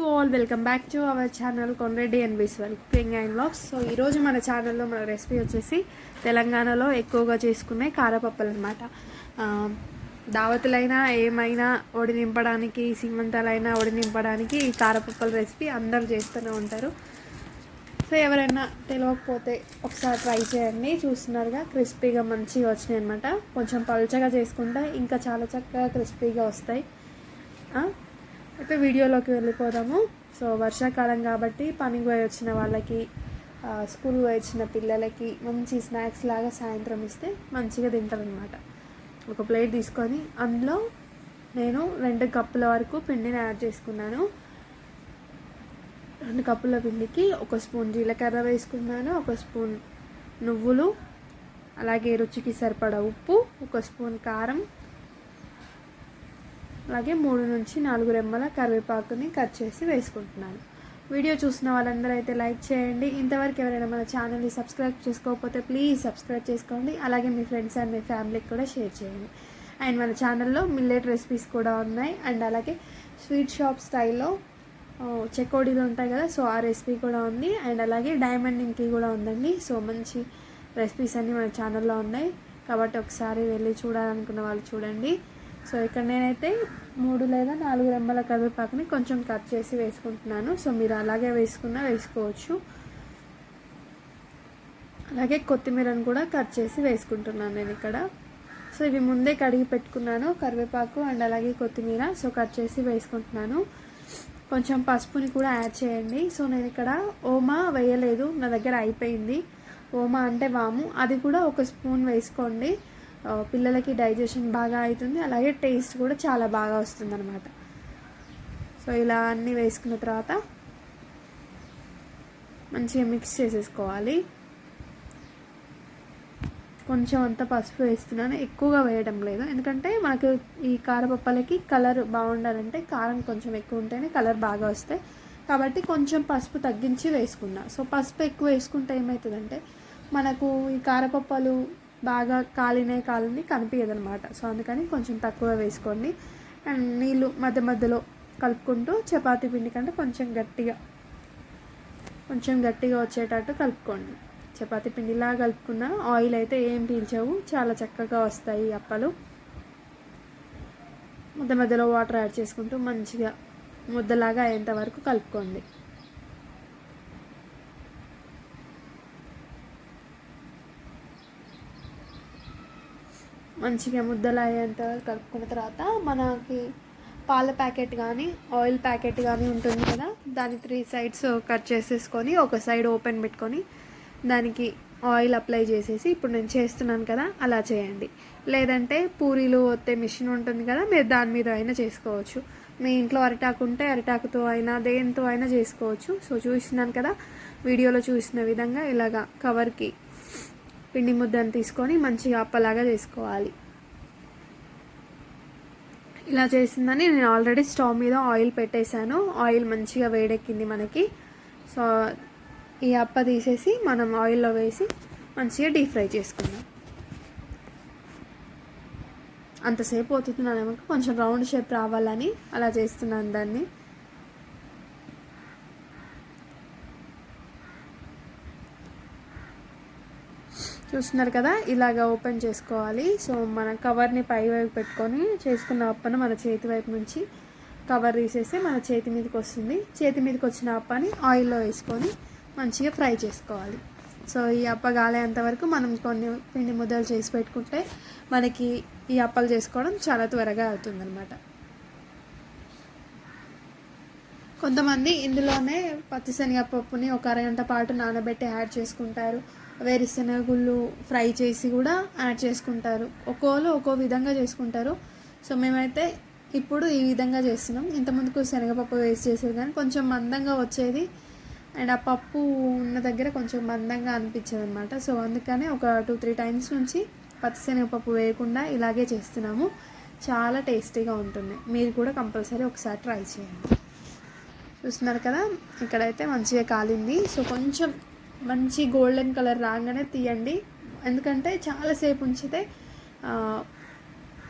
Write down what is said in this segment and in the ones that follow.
To all welcome back to our channel Komreddy and Biswal cooking and blogs so ఈరోజు మన ఛానల్లో మన recipe వచ్చేసి తెలంగాణలో ఎక్కువగా చేసుకునే కారపప్పలు అనమాట దావతులైనా ఏమైనా ఒడి నింపడానికి సీమంతాలైనా ఒడి నింపడానికి ఈ కారపప్పల రెసిపీ అందరు చేస్తూనే ఉంటారు. సో ఎవరైనా తెలియకపోతే ఒకసారి ట్రై చేయండి. చూస్తున్నారుగా క్రిస్పీగా మంచిగా వచ్చినాయి అనమాట కొంచెం పలుచగా చేసుకుంటే ఇంకా చాలా చక్కగా క్రిస్పీగా వస్తాయి. అయితే వీడియోలోకి వెళ్ళిపోదాము. సో వర్షాకాలం కాబట్టి పనికి పోయి వచ్చిన వాళ్ళకి స్కూల్ పోయి వచ్చిన పిల్లలకి మంచి స్నాక్స్ లాగా సాయంత్రం ఇస్తే మంచిగా తింటారనమాట ఒక ప్లేట్ తీసుకొని అందులో నేను రెండు కప్పుల వరకు పిండిని యాడ్ చేసుకున్నాను. రెండు కప్పుల పిండికి ఒక స్పూన్ జీలకర్ర వేసుకున్నాను ఒక స్పూన్ నువ్వులు అలాగే రుచికి సరిపడా ఉప్పు ఒక స్పూన్ కారం అలాగే మూడు నుంచి నాలుగు రెమ్మల కరివేపాకుని కట్ చేసి వేసుకుంటున్నాను. వీడియో చూసిన వాళ్ళందరూ అయితే లైక్ చేయండి. ఇంతవరకు ఎవరైనా మన ఛానల్ని సబ్స్క్రైబ్ చేసుకోకపోతే ప్లీజ్ సబ్స్క్రైబ్ చేసుకోండి. అలాగే మీ ఫ్రెండ్స్ అండ్ మీ ఫ్యామిలీకి కూడా షేర్ చేయండి. అండ్ మన ఛానల్లో మిల్లెట్ రెసిపీస్ కూడా ఉన్నాయి. అండ్ అలాగే స్వీట్ షాప్ స్టైల్లో చెకోడీలు ఉంటాయి కదా సో ఆ రెసిపీ కూడా ఉంది. అండ్ అలాగే డైమండ్ ఇంకీ కూడా ఉందండి. సో మంచి రెసిపీస్ అన్నీ మన ఛానల్లో ఉన్నాయి. కాబట్టి ఒకసారి వెళ్ళి చూడాలనుకున్న వాళ్ళు చూడండి. సో ఇక్కడ నేనైతే మూడు లేదా నాలుగు రెమ్మల కరివేపాకుని కొంచెం కట్ చేసి వేసుకుంటున్నాను. సో మీరు అలాగే వేసుకున్నా వేసుకోవచ్చు. అలాగే కొత్తిమీరను కూడా కట్ చేసి వేసుకుంటున్నాను నేను ఇక్కడ. సో ఇవి ముందే కడిగి పెట్టుకున్నాను కరివేపాకు అండ్ అలాగే కొత్తిమీర. సో కట్ చేసి వేసుకుంటున్నాను. కొంచెం పసుపుని కూడా యాడ్ చేయండి. సో నేను ఇక్కడ ఓమా వేయలేదు. నా దగ్గర అయిపోయింది. ఓమా అంటే వాము. అది కూడా ఒక స్పూన్ వేసుకోండి. పిల్లలకి డైజెషన్ బాగా అవుతుంది అలాగే టేస్ట్ కూడా చాలా బాగా వస్తుంది అనమాట సో ఇలా అన్నీ వేసుకున్న తర్వాత మంచిగా మిక్స్ చేసేసుకోవాలి. కొంచెం అంత పసుపు వేస్తున్నాను ఎక్కువగా వేయడం లేదు. ఎందుకంటే మనకు ఈ కారపప్పలకి కలర్ బాగుండాలంటే కారం కొంచెం ఎక్కువ ఉంటేనే కలర్ బాగా వస్తాయి. కాబట్టి కొంచెం పసుపు తగ్గించి వేసుకున్నా. సో పసుపు ఎక్కువ వేసుకుంటే ఏమవుతుందంటే మనకు ఈ కారపప్పలు బాగా కాలినే కాలిని కనిపించదు అనమాట సో అందుకని కొంచెం తక్కువ వేసుకోండి. అండ్ నీళ్ళు మధ్య మధ్యలో కలుపుకుంటూ చపాతి పిండి కంటే కొంచెం గట్టిగా కొంచెం గట్టిగా వచ్చేటట్టు కలుపుకోండి. చపాతి పిండిలా కలుపుకున్న ఆయిల్ అయితే ఏం పీల్చవు. చాలా చక్కగా వస్తాయి అప్పలు. మధ్య మధ్యలో వాటర్ యాడ్ చేసుకుంటూ మంచిగా ముద్దలాగా అయ్యేంత వరకు కలుపుకోండి. మంచిగా ముద్దలు అయ్యేంత వరకు కలుపుకున్న తర్వాత మనకి పాల ప్యాకెట్ కానీ ఆయిల్ ప్యాకెట్ కానీ ఉంటుంది కదా దాని త్రీ సైడ్స్ కట్ చేసేసుకొని ఒక సైడ్ ఓపెన్ పెట్టుకొని దానికి ఆయిల్ అప్లై చేసేసి ఇప్పుడు నేను చేస్తున్నాను కదా అలా చేయండి. లేదంటే పూరీలు ఒత్తే మిషన్ ఉంటుంది కదా మీరు దాని మీద అయినా చేసుకోవచ్చు. మీ ఇంట్లో అరిటాకు ఉంటే అరిటాకుతో అయినా దేంతో అయినా చేసుకోవచ్చు. సో చూసినాను కదా వీడియోలో చూసిన విధంగా ఇలాగా కవర్కి పిండి ముద్దను తీసుకొని మంచిగా అప్పలాగా చేసుకోవాలి. ఇలా చేసిందని నేను ఆల్రెడీ స్టవ్ మీద ఆయిల్ పెట్టేశాను. ఆయిల్ మంచిగా వేడెక్కింది మనకి. సో ఈ అప్ప తీసేసి మనం ఆయిల్లో వేసి మంచిగా డీప్ ఫ్రై చేసుకుందాం. అంతసేపు అవుతున్నానేమో కొంచెం రౌండ్ షేప్ రావాలని అలా చేస్తున్నాను దాన్ని. చూస్తున్నారు కదా ఇలాగ ఓపెన్ చేసుకోవాలి. సో మన కవర్ని పై వైపు పెట్టుకొని చేసుకున్న అప్పను మన చేతి వైపు నుంచి కవర్ తీసేసి మన చేతి మీదకి వస్తుంది. చేతి మీదకి వచ్చిన అప్పని ఆయిల్లో వేసుకొని మంచిగా ఫ్రై చేసుకోవాలి. సో ఈ అప్ప కాలేంత వరకు మనం కొన్ని పిండి ముద్దలు చేసి పెట్టుకుంటే మనకి ఈ అప్పలు చేసుకోవడం చాలా త్వరగా అవుతుందన్నమాట. కొంతమంది ఇందులోనే పచ్చిశనగపప్పుని ఒక అరగంట పాటు నానబెట్టి యాడ్ చేసుకుంటారు. వేరుశనగుళ్ళు ఫ్రై చేసి కూడా యాడ్ చేసుకుంటారు. ఒక్కోళ్ళు ఒక్కో విధంగా చేసుకుంటారు. సో మేమైతే ఇప్పుడు ఈ విధంగా చేస్తున్నాం. ఇంతకుముందుకు శనగపప్పు వేసి చేసేది కానీ కొంచెం మందంగా వచ్చేది. అండ్ ఆ పప్పు ఉన్న దగ్గర కొంచెం మందంగా అనిపించేది అనమాట సో అందుకనే ఒక టూ త్రీ టైమ్స్ నుంచి పచ్చిశనగపప్పు వేయకుండా ఇలాగే చేస్తున్నాము. చాలా టేస్టీగా ఉంటుంది. మీరు కూడా కంపల్సరీ ఒకసారి ట్రై చేయండి. చూస్తున్నారు కదా? ఇక్కడైతే మంచిగా కాలింది. సో కొంచెం మంచి గోల్డెన్ కలర్ రాగానే తీయండి. ఎందుకంటే చాలాసేపు ఉంచితే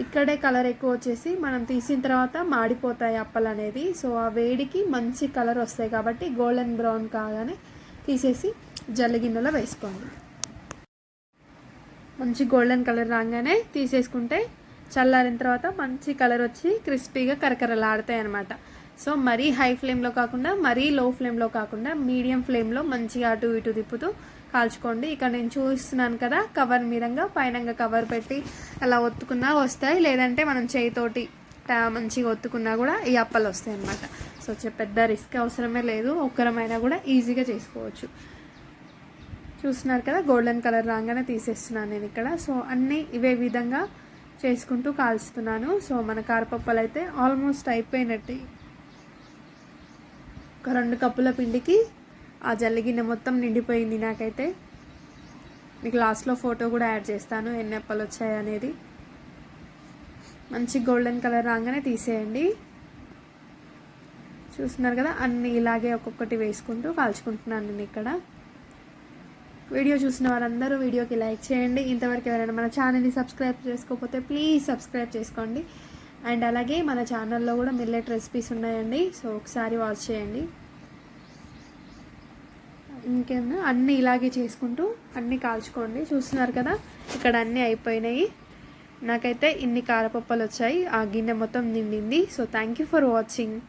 ఇక్కడే కలర్ ఎక్కువ వచ్చేసి మనం తీసిన తర్వాత మాడిపోతాయి అప్పలు అనేది. సో ఆ వేడికి మంచి కలర్ వస్తాయి కాబట్టి గోల్డెన్ బ్రౌన్ కాగానే తీసేసి జల్లి గిన్నెలో వేసుకోండి. మంచి గోల్డెన్ కలర్ రాగానే తీసేసుకుంటే చల్లారిన తర్వాత మంచి కలర్ వచ్చి క్రిస్పీగా కరకరలాడతాయి అనమాట సో మరీ హై ఫ్లేమ్లో కాకుండా మరీ లో ఫ్లేమ్లో కాకుండా మీడియం ఫ్లేమ్లో మంచిగా అటు ఇటు తిప్పుతూ కాల్చుకోండి. ఇక్కడ నేను చూస్తున్నాను కదా కవర్ మీదంగా పైనంగా కవర్ పెట్టి అలా ఒత్తుకున్నా వస్తాయి. లేదంటే మనం చేయితోటి మంచిగా ఒత్తుకున్నా కూడా ఈ అప్పలు వస్తాయి అన్నమాట. సో చె- పెద్ద రిస్క్ అవసరమే లేదు. ఒక్కరమైనా కూడా ఈజీగా చేసుకోవచ్చు. చూస్తున్నారు కదా గోల్డెన్ కలర్ రాగానే తీసేస్తున్నాను నేను ఇక్కడ. సో అన్నీ ఇవే విధంగా చేసుకుంటూ కాల్చుతున్నాను. సో మన కారపప్పలు అయితే ఆల్మోస్ట్ అయిపోయినట్టు ఒక రెండు కప్పుల పిండికి ఆ జల్లిగిన్నె మొత్తం నిండిపోయింది నాకైతే. మీకు లాస్ట్లో ఫోటో కూడా యాడ్ చేస్తాను ఎన్ని అప్పలు వచ్చాయి అనేది. మంచి గోల్డెన్ కలర్ రాగానే తీసేయండి. చూస్తున్నారు కదా అన్నీ ఇలాగే ఒక్కొక్కటి వేసుకుంటూ కాల్చుకుంటున్నాను నేను ఇక్కడ. వీడియో చూసిన వారందరూ వీడియోకి లైక్ చేయండి. ఇంతవరకు ఎవరైనా మన ఛానల్ని సబ్స్క్రైబ్ చేసుకోకపోతే ప్లీజ్ సబ్స్క్రైబ్ చేసుకోండి. అండ్ అలాగే మన ఛానల్లో కూడా మిల్లెట్ రెసిపీస్ ఉన్నాయండి. సో ఒకసారి వాచ్ చేయండి. ఇంకేమో అన్నీ ఇలాగే చేసుకుంటూ అన్నీ కాల్చుకోండి. చూస్తున్నారు కదా ఇక్కడ అన్నీ అయిపోయినాయి. నాకైతే ఇన్ని కారపప్పలు వచ్చాయి. ఆ గిన్నె మొత్తం నిండింది. So thank you for watching